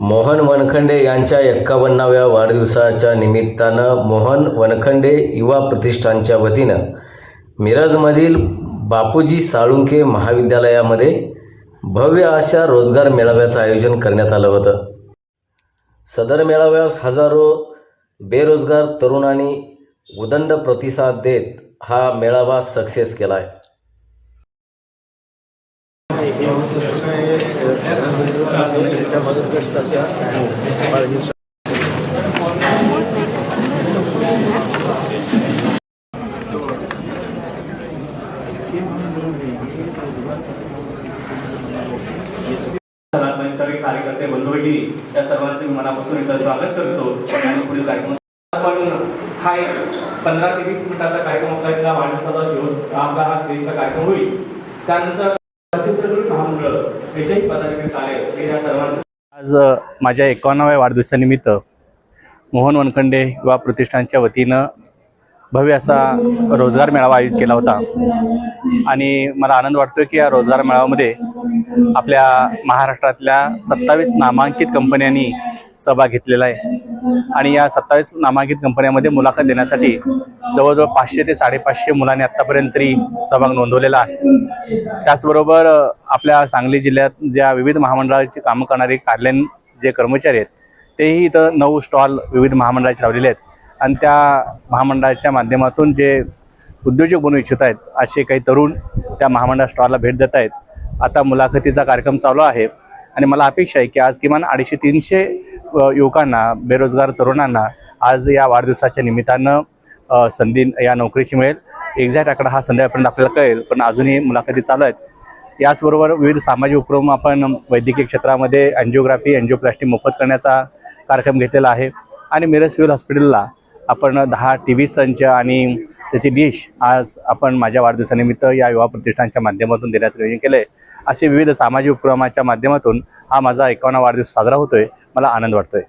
मोहन वनखंडे यांच्या एक्कावन्नाव्या वाढदिवसाच्या निमित्तानं मोहन वनखंडे युवा प्रतिष्ठानच्या वतीनं मिरजमधील बापूजी साळुंके महाविद्यालयामध्ये भव्य अशा रोजगार मेळाव्याचं आयोजन करण्यात आलं होतं. सदर मेळाव्यास हजारो बेरोजगार तरुणांनी उदंड प्रतिसाद देत हा मेळावा सक्सेस केला आहे नैसर्गिक कार्यकर्ते बंधू भगिनी या सर्वांचे मी मनापासून एकदा स्वागत करतो. आणि पुढील कार्यक्रम आपण हा एक पंधरा ते वीस मिनिटाचा कार्यक्रम आपला इथला वाढदिवसाचा शेवट आपला हा श्रेणीचा कार्यक्रम होईल. त्यानंतर आज माझ्या एकावन्नाव्या वाढदिवसानिमित्त मोहन वनखंडे युवा प्रतिष्ठानच्या वतीनं भव्य असा रोजगार मेळावा आयोजित केला होता. आणि मला आनंद वाटतोय की या रोजगार मेळाव्यामध्ये आपल्या महाराष्ट्रातल्या सत्तावीस नामांकित कंपन्यांनी सहभाग घेतलेला आहे. आणि या सत्तावीस नामांकित कंपन्यांमध्ये मुलाखत देण्यासाठी जवळजवळ पाचशे ते साडेपाचशे मुलांनी आत्तापर्यंत तरी सहभाग नोंदवलेला आहे. त्याचबरोबर आपल्या सांगली जिल्ह्यात ज्या विविध महामंडळाची कामं करणारे कार्यालयीन जे कर्मचारी आहेत तेही इथं नऊ स्टॉल विविध महामंडळाचे लावलेले आहेत. आणि त्या महामंडळाच्या माध्यमातून जे उद्योजक बनू इच्छित आहेत असे काही तरुण त्या महामंडळ स्टॉलला भेट देत आहेत. आता मुलाखतीचा कार्यक्रम चालू आहे आणि मला अपेक्षा आहे की आज किमान अडीचशे तीनशे युवकांना बेरोजगार तरुणांना आज या वाढदिवसाच्या निमित्तानं संधी या नोकरीची मिळेल. एक्झॅक्ट आकडा हा संध्याकाळपर्यंत आपल्याला कळेल पण अजूनही मुलाखती चालू आहेत. याचबरोबर विविध सामाजिक उपक्रम आपण वैद्यकीय क्षेत्रामध्ये अँजिओग्राफी अँजिओप्लास्टी मोफत करण्याचा कार्यक्रम घेतलेला आहे. आणि मिरज सिव्हिल हॉस्पिटलला आपण दहा टी व्ही संच आणि त्याची डिश आज आपण माझ्या वाढदिवसानिमित्त या युवा प्रतिष्ठानच्या माध्यमातून देण्याचं नियोजन केलं आहे असे विविध सामाजिक उपक्रमाच्या माध्यमातून हा माझा एकावन्न वाढदिवस साजरा होतोय. मला आनंद वाटतोय.